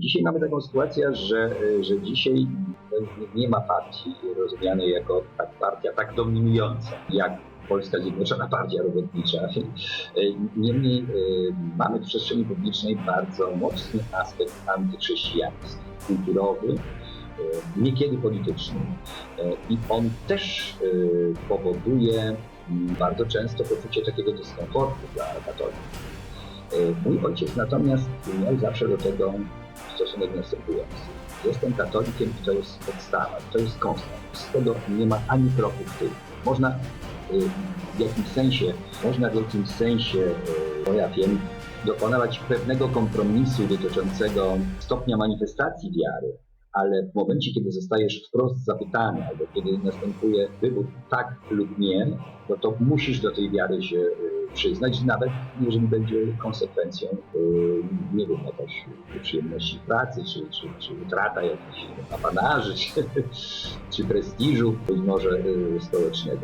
Dzisiaj mamy taką sytuację, że, że dzisiaj nie ma partii rozumianej jako tak partia tak dominująca jak Polska Zjednoczona Partia Robotnicza. Niemniej e, mamy w przestrzeni publicznej bardzo mocny aspekt antychrześcijański, kulturowy, e, niekiedy polityczny. E, I on też e, powoduje bardzo często poczucie takiego dyskomfortu dla katolików. E, Mój ojciec natomiast miał zawsze do tego stosunek następujący. Jestem katolikiem i to jest podstawa, to jest konstans. Z tego nie ma ani kroku w tył. Można y, w jakimś sensie, można w jakimś sensie, y, no ja wiem, dokonać pewnego kompromisu dotyczącego stopnia manifestacji wiary, ale w momencie, kiedy zostajesz wprost zapytany, albo kiedy następuje wybór tak lub nie, no to musisz do tej wiary się y, przyznać, nawet jeżeli będzie konsekwencją, y, nie wiem, jakaś przyjemności pracy, czy, czy, czy utrata jakichś apanarzy, czy, czy prestiżu, być może y, społecznego.